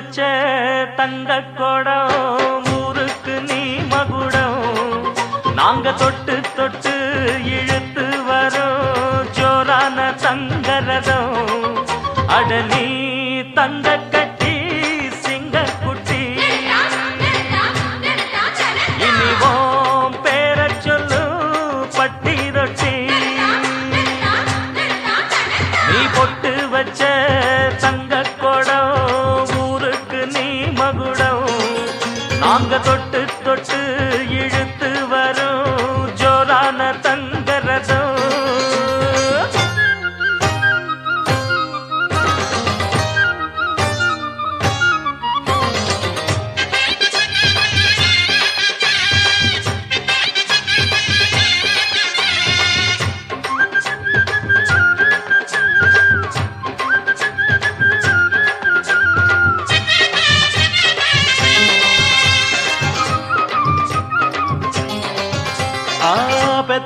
வச்ச தந்த கொடம் ஊருக்கு நீ மகுடம். நாங்க தொட்டு தொட்டு இழுத்து வரோம். ஜோரான தங்கரதம் அட நீ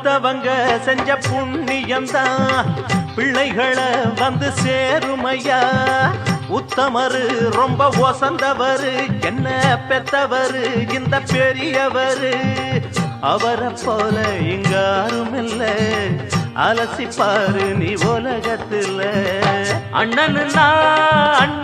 பெத்தவங்க செஞ்ச புண்ணியம்தான். பிள்ளைகளை வந்து சேருமையா? உத்தமரு ரொம்ப ஒசந்தவரு. என்ன பெத்தவரு? இந்த பெரியவரு. அவரை போல இங்க யாரும் இல்ல அலசிப்பாரு நீ உலகத்துல. அண்ணனுன்னா அண்ணன்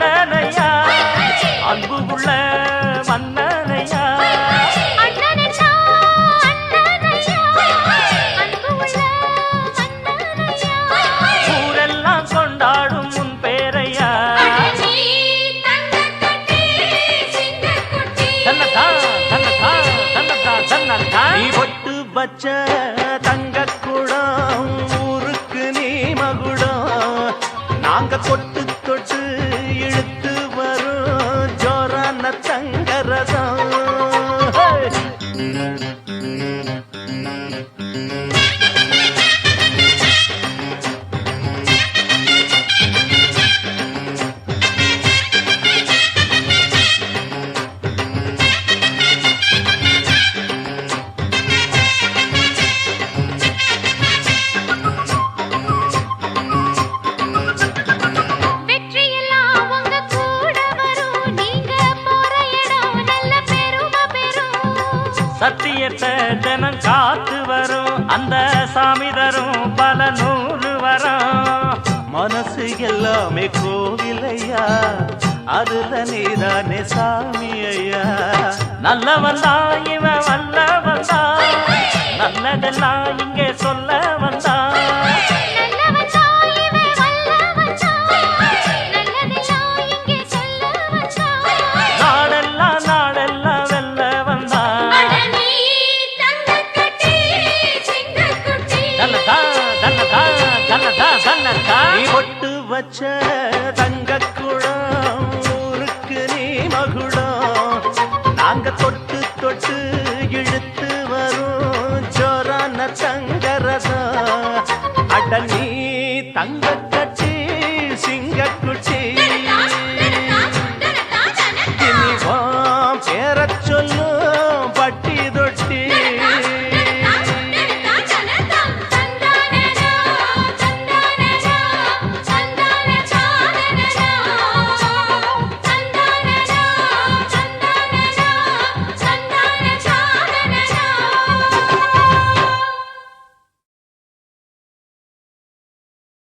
பொட்டு வச்ச தங்க குடம் ஊருக்கு நீ மகுடம். நாங்க கொட்டு தொட்டு சத்தியத்தை தினம் காத்து வரும். அந்த சாமி தரும் பல நூறு வரும். மனசு எல்லாமே கோவிலையா? அதுல நீதானே சாமி ஐயா நல்லவன் தான் வச்ச தங்க குடம் ஊருக்கு நீ மகுடம். நாங்க தொட்டு தொட்டு இழுத்து வரும் ஜோரான தங்கரதம் அட நீ தங்க